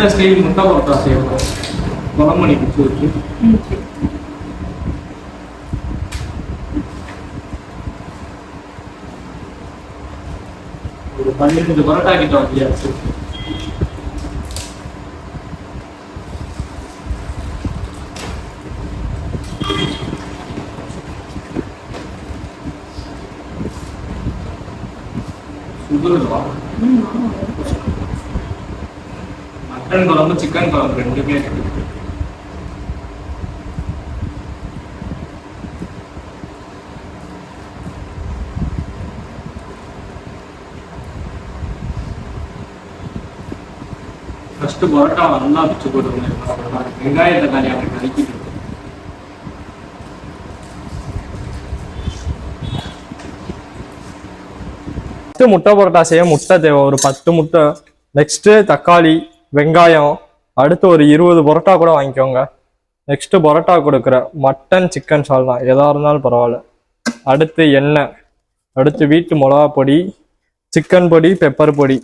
Madurai style முட்டை பரோட்டா செய்யணும் குழம்பு பிடிச்சி வச்சு ஒரு பன்னிரெண்டு பரோட்டா கிட்ட வந்தியாச்சு சுடுறதுவா ம் மட்டன் குழம்பு சிக்கன் குழம்பு ரெண்டுமே இருக்கு. ஃபர்ஸ்ட் பரோட்டா நல்லா பிச்சு போட்டுருங்க வெங்காய தக்காளி அப்படி நறுக்கிட்டு முட்டை பரோட்டா செய்ய முட்டை தேவை. ஒரு பத்து முட்டை. நெக்ஸ்ட்டு தக்காளி வெங்காயம் அடுத்து ஒரு இருபது பரோட்டா கூட வாங்கிக்கோங்க. நெக்ஸ்ட்டு பரோட்டா கொடுக்குற மட்டன் சிக்கன் சால்னா எதாக இருந்தாலும் பரவாயில்ல. அடுத்து எண்ணெய். அடுத்து வீட்டு மிளகா பொடி சிக்கன் பொடி பெப்பர் பொடி.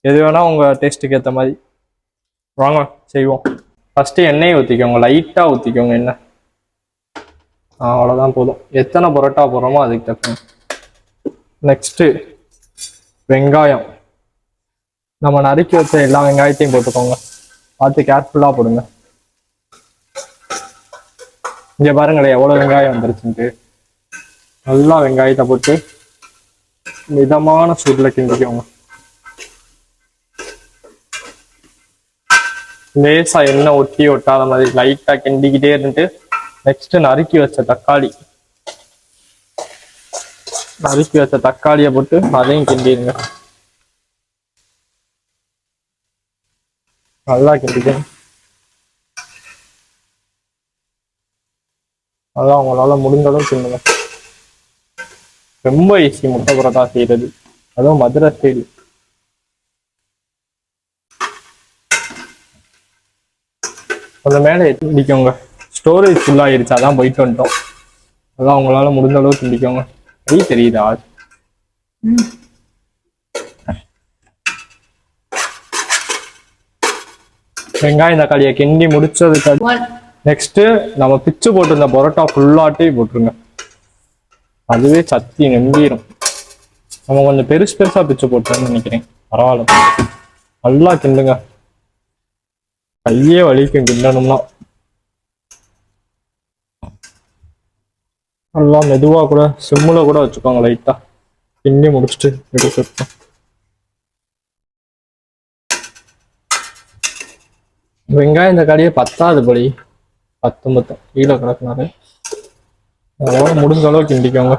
எது வேணால் உங்கள் டேஸ்ட்டுக்கு ஏற்ற மாதிரி. வாங்க செய்வோம். ஃபஸ்ட்டு எண்ணெயை ஊற்றிக்கோங்க லைட்டாக ஊற்றிக்கோங்க எண்ணெய். ஆ அவ்வளோதான் போதும். எத்தனை பரோட்டா போடுறோமோ அதுக்கு தக்கன. நெக்ஸ்ட்டு வெங்காயம். நம்ம நறுக்கி வச்ச எல்லா வெங்காயத்தையும் போட்டுக்கோங்க. பார்த்து கேர்ஃபுல்லாக போடுங்க. இங்கே பாருங்களேன் எவ்வளோ வெங்காயம் வந்துருச்சுன்ட்டு. நல்லா வெங்காயத்தை போட்டு மிதமான சூடில் கிண்டிக்கோங்க. லேசா எண்ணெய் ஒட்டி ஒட்டாத மாதிரி லைட்டா கிண்டிக்கிட்டே இருந்துட்டு நெக்ஸ்ட் நறுக்கி வச்ச தக்காளி. நறுக்கி வச்ச தக்காளியை போட்டு அதையும் கிண்டிடுங்க. நல்லா கிண்டிக்கணும் அதான் உங்களால முடிஞ்ச அளவு கிண்டுங்க ரொம்ப ஈஸி முட்டை புரோட்டா செய்யறது அதுவும் மதுரை ஸ்டைல் கொஞ்சம் மேலே திண்டிக்கோங்க ஸ்டோரேஜ் ஃபுல்லாக ஆயிருச்சு அதான் போயிட்டு வந்துட்டோம். அதான் உங்களால் முடிஞ்ச அளவு கிண்டிக்கோங்க கை தெரியுதா? வெங்காயம் தக்காளியை கிண்டி முடிச்சதுக்கு நெக்ஸ்ட் நம்ம பிச்சு போட்டிருந்த பரோட்டா ஃபுல்லாட்டி போட்டுருங்க. அதுவே சத்தி நெம்பிடும் நம்ம கொஞ்சம் பெருசு பெருசா பிச்சு போட்டோம்னு நினைக்கிறேன். பரவாயில்ல. நல்லா கிண்டுங்க. கையே வலிக்கும் கிண்டணும்னா. நல்லா மெதுவா கூட சிம்முல கூட வச்சுக்கோங்க லைட்டா கிண்டி முடிச்சுட்டு எடுத்துருக்கோம் வெங்காயம் தக்காளியே பத்தாது படி. பத்து மொத்தம் கீழே கிடக்குனாரு அதோட முடிஞ்ச அளவு கிண்டிக்கோங்க.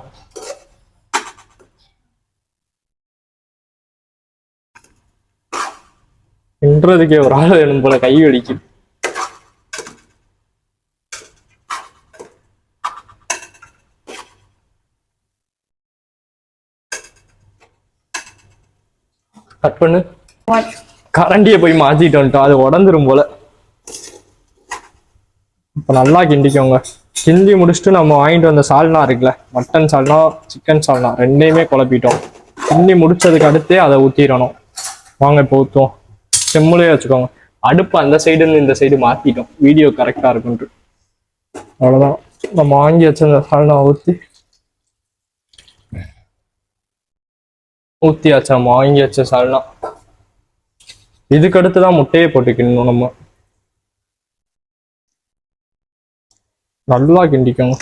கிண்டுறதுக்கே ஒரு ஆள் வேணும் போல கை வலிக்குது கட் பண்ணு. கரண்டியை போய் மாத்திட்டு வந்துட்டோம் அது உடந்துரும் போல. இப்போ நல்லா கிண்டிக்கோங்க. கிண்டி முடிச்சுட்டு நம்ம வாங்கிட்டு வந்த சால்னா இருக்குல்ல மட்டன் சால்னா சிக்கன் சால்னா ரெண்டையுமே குழப்பிட்டோம். கிண்டி முடிச்சதுக்கு அடுத்தே அதை ஊற்றிடணும் வாங்க இப்போ ஊற்றுவோம் செம்முலையே வச்சுக்கோங்க. அடுப்பு அந்த சைடுன்னு இந்த சைடு மாற்றிட்டோம் வீடியோ கரெக்டாக இருக்குன்ட்டு அவ்வளோதான் நம்ம வாங்கி வச்ச அந்த சால்னா ஊற்றி ஊற்றியாச்சு நம்ம வாங்கி வச்ச சால்னா. இதுக்கடுத்து தான் முட்டையை போட்டுக்கணும் நம்ம. நல்லா கிண்டிக்கோங்க.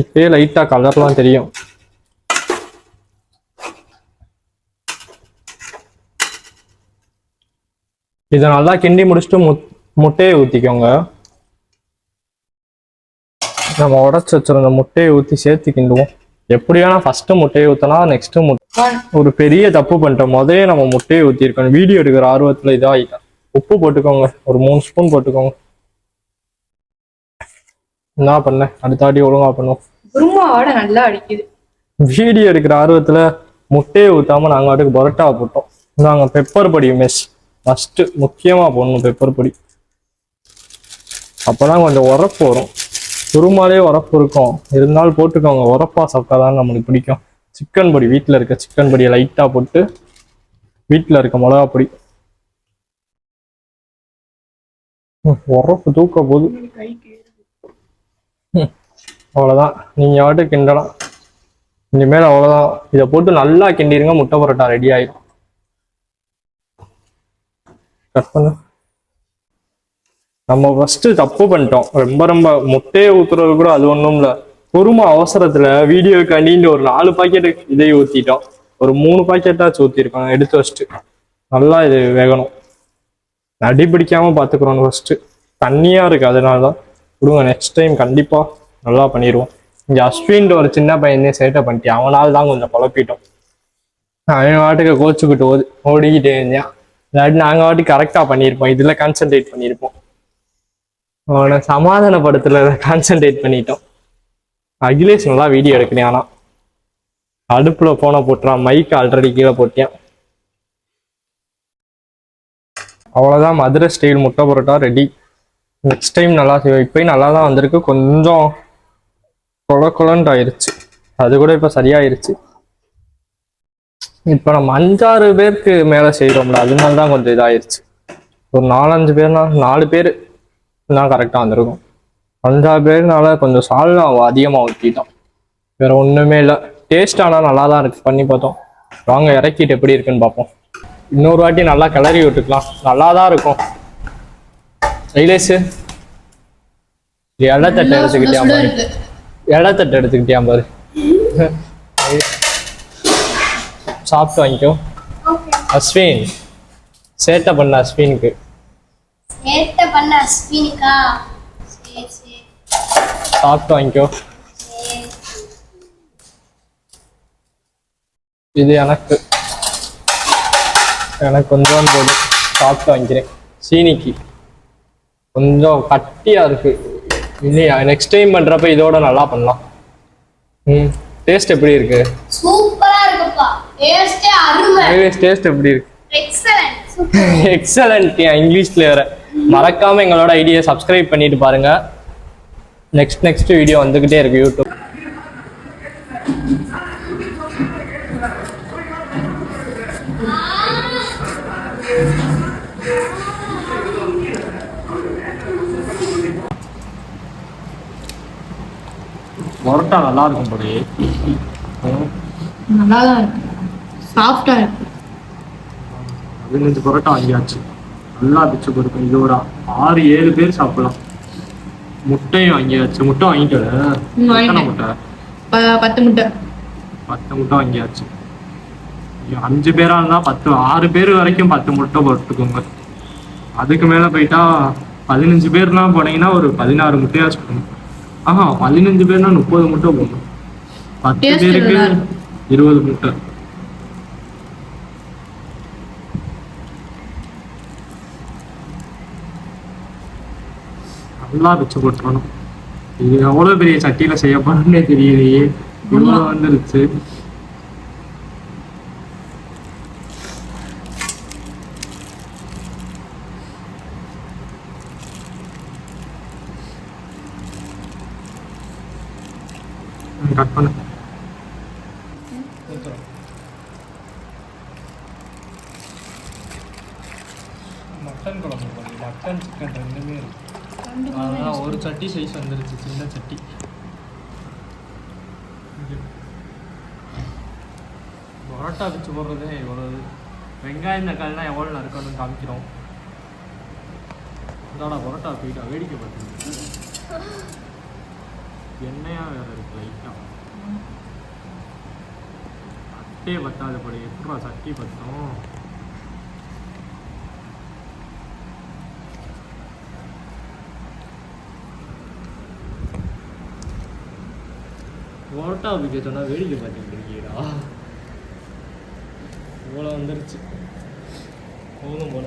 இப்பயே லைட்டா கலர்லாம் தெரியும். இதை நல்லா கிண்டி முடிச்சுட்டு முத் முட்டையை ஊற்றிக்கோங்க நம்ம உடச்சி வச்சிருந்த முட்டையை ஊற்றி சேர்த்து கிண்டுவோம். எப்படி வேணா ஃபர்ஸ்ட் முட்டையை ஊற்றினா நெக்ஸ்ட் முட்டை ஒரு பெரிய தப்பு பண்ணிட்டோம். முதலே நம்ம முட்டையை ஊற்றிருக்கோம் வீடியோ எடுக்கிற ஆர்வத்தில் இதாகிட்டேன் உப்பு போட்டுக்கோங்க. ஒரு மூணு ஸ்பூன் போட்டுக்கோங்க. என்ன பண்ண. அடுத்த வாட்டி ஒழுங்கா பண்ணுவோம். குருமா வாடை நல்லா அடிக்குது. வீடியோ எடுக்கிற ஆர்வத்துல முட்டையை ஊத்தாம நாங்க வாட்டுக்கு பரோட்டாவை போட்டோம். நாங்க பெப்பர் பொடி மெஸ் ஃபர்ஸ்ட் முக்கியமா போடணும் பெப்பர் பொடி. அப்பதான் கொஞ்சம் உரப்பு வரும். குருமாலே உரப்பு இருக்கும். இருந்தாலும் போட்டுக்கோங்க. உரப்பா சாப்பிட்டாதான் நம்மளுக்கு பிடிக்கும். சிக்கன் பொடி வீட்டில் இருக்க சிக்கன் பொடியை லைட்டாக போட்டு வீட்டில் இருக்க மிளகா பொடி. உரப்பு தூக்க போகுது. அவ்வளோதான் நீங்கள் அவ்வளவுதான். நீங்க வாட்டு கிண்டலாம். இனிமேல் அவ்வளவுதான். இதை போட்டு நல்லா கிண்டிருங்க முட்டை பரோட்டா ரெடி ஆயிடும் கட் பண்ணு. நம்ம ஃபர்ஸ்ட் தப்பு பண்ணிட்டோம். ரொம்ப ரொம்ப முட்டையை ஊற்றுறது கூட அது ஒண்ணும் இல்ல. பொறுமை அவசரத்துல வீடியோ கண்டிட்டு ஒரு நாலு பாக்கெட் இதை ஊத்திட்டோம். ஒரு மூணு பாக்கெட்டாச்சும் ஊத்திருக்கோம். எடுத்து வச்சுட்டு. நல்லா இது வேகணும். அடி பார்த்துக்குறோம் பாத்துக்கிறோம் ஃபர்ஸ்ட் தண்ணியா அதனால தான் விடுங்க நெக்ஸ்ட் டைம் கண்டிப்பாக நல்லா பண்ணிடுவோம் இங்கே அஸ்வின்ட்டு ஒரு சின்ன பையனே சேட்டை பண்ணிட்டான். அவனால் தான் கொஞ்சம் குழப்பிட்டோம். அவன் வாட்டுக்கு கோச்சுக்கிட்டு ஓது ஓடிக்கிட்டே இருந்தான். இல்லாட்டி நாங்கள் வாட்டுக்கு கரெக்டாக பண்ணியிருப்போம். இதில் கான்சென்ட்ரேட் பண்ணியிருப்போம். அவனை சமாதானப்படுத்தல கான்சென்ட்ரேட் பண்ணிட்டோம். அகிலேஷ் நல்லா வீடியோ எடுக்கிறேன் ஆனால் அடுப்பில் ஃபோனை போட்டுறான். மைக் ஆல்ரெடி கீழே போட்டியான். அவ்வளோதான் மதுரை ஸ்டைல் முட்டை பரோட்டா ரெடி நெக்ஸ்ட் டைம் நல்லா செய்வோம் இப்போயும் நல்லா தான் வந்திருக்கு. கொஞ்சம் கொல கொலன்ட்டு ஆயிருச்சு அது கூட இப்போ சரியாயிருச்சு. இப்போ நம்ம அஞ்சாறு பேருக்கு மேலே செய்கிறோம்ல அதனால தான் கொஞ்சம் இதாயிருச்சு. ஒரு நாலஞ்சு பேர்னா நாலு பேர் தான் கரெக்டாக வந்திருக்கும். அஞ்சாறு பேர்னால கொஞ்சம் சால்னா அதிகமாக ஊற்றிட்டோம் வேற ஒன்றுமே இல்லை. டேஸ்ட் ஆனால் நல்லா தான் இருக்குது பண்ணி பார்த்தோம். வாங்க இறக்கிட்டு எப்படி இருக்குன்னு பார்ப்போம். இன்னொரு வாட்டி நல்லா கிளறி விட்டுக்கலாம். நல்லா தான் இருக்கும். சைலேஷு. இடத்தட்டை எடுத்துக்கிட்டியா பாரு. இடத்தட்டை எடுத்துக்கிட்டியா பாரு. சாப்பிட்டு வாங்கிக்கோ. அஸ்வின் சேட்டை பண்ண அஸ்வினுக்கு. சேட்டை பண்ண அஸ்வினிக்கா? சாப்பிட்டு வாங்கிக்கோ. இது எனக்கு. எனக்கு கொஞ்சம் போது சாப்பிட்டு வாங்கிக்கிறேன். சீனிக்கு. கொஞ்சம் கட்டியா இருக்கு. இல்லையா நெக்ஸ்ட் டைம் பண்றப்ப இதோட நல்லா பண்ணலாம். ம் டேஸ்ட் எப்படி இருக்கு? சூப்பரா இருக்குப்பா. டேஸ்டே அருமை. டேஸ்ட் எப்படி இருக்கு? Excellent super. எக்ஸலண்ட் இங்கிலீஷ்ல வேற மறக்காம எங்களோட ஐடியை சப்ஸ்கிரைப் பண்ணிட்டு பாருங்க. நெக்ஸ்ட் நெக்ஸ்ட் வீடியோ வந்துகிட்டே இருக்கு யூடியூப் பரோட்டா நல்லா இருக்கும் போலயே நல்லா தான் இருக்கு. சாஃப்டா இருக்கு. பதினஞ்சு பரோட்டா வாங்கியாச்சு. நல்லா பிச்சு கொடுக்கும் இது ஒரு ஆறு ஏழு பேர் சாப்பிடலாம். முட்டையும் வாங்கியாச்சு. முட்டை வாங்கிட்டு. முட்டை? பத்து முட்டை. பத்து முட்டை வாங்கியாச்சு. அஞ்சு பேரா இருந்தா பத்து ஆறு பேர் வரைக்கும் பத்து முட்டை போட்டுக்கோங்க. அதுக்கு மேல போயிட்டா பதினஞ்சு பேர்னா போனீங்கன்னா ஒரு பதினாறு முட்டையாச்சும் ஆஹா பதினஞ்சு பேர்னா முப்பது முட்டை போடணும் பத்து பேருக்கு. இருபது முட்டை. நல்லா வச்சு போட்டுக்கணும் இது எவ்வளவு பெரிய சட்டியில செய்ய போறோம்னே தெரியலையே. இவ்வளவு வந்துருச்சு. கட் பண்ணு. மட்டன் குழம்பு மட்டன் சிக்கன் ரெண்டுமே இருக்கு. அதான் ஒரு சட்டி சைஸ் வந்துருச்சு சின்ன சட்டி. பரோட்டா வச்சு போடுறதே இவ்வளவு. வெங்காயம் தக்காளிலாம் எவ்வளோ நறுக்கணும்னு காமிக்கிறோம். இதாடா பரோட்டா போயிட்டா வேடிக்கை பார்த்து எண்ணெயாக வேற இருக்கு லைட்டா சட்டே பத்தாது படி எப்படா சட்டி பத்தும்? ஓட்டா வைக்க சொன்னால் வேடிக்கை பார்த்துட்டு இருக்கீடா இவ்வளோ வந்துருச்சு. போதும் போல.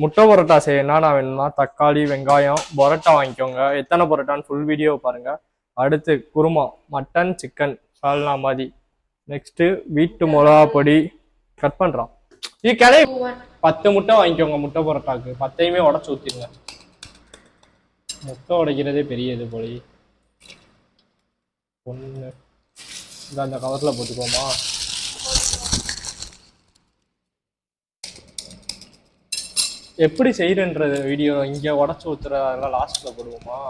முட்டை பரோட்டா செய்ய என்னென்ன வேணும்னா தக்காளி வெங்காயம் பரோட்டா வாங்கிக்கோங்க. எத்தனை பரோட்டான்னு ஃபுல் வீடியோ பாருங்க. அடுத்து குருமா மட்டன் சிக்கன் சால்னா மாதிரி. நெக்ஸ்ட்டு வீட்டு மிளகா பொடி கட் பண்ணுறான் இது கிளை பத்து முட்டை வாங்கிக்கோங்க முட்டை பரோட்டாக்கு. பத்தையுமே உடச்சி ஊற்றிடுங்க முட்டை உடைக்கிறதே பெரிய இது போலி ஒன்று இந்த அந்த கவரில் போட்டுக்கோமா? எப்படி செய்யறன்ற வீடியோ இங்கே உடச்சி ஊத்துற அதெல்லாம் லாஸ்ட்ல போடுவோமா?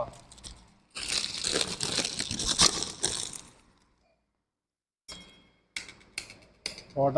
போட.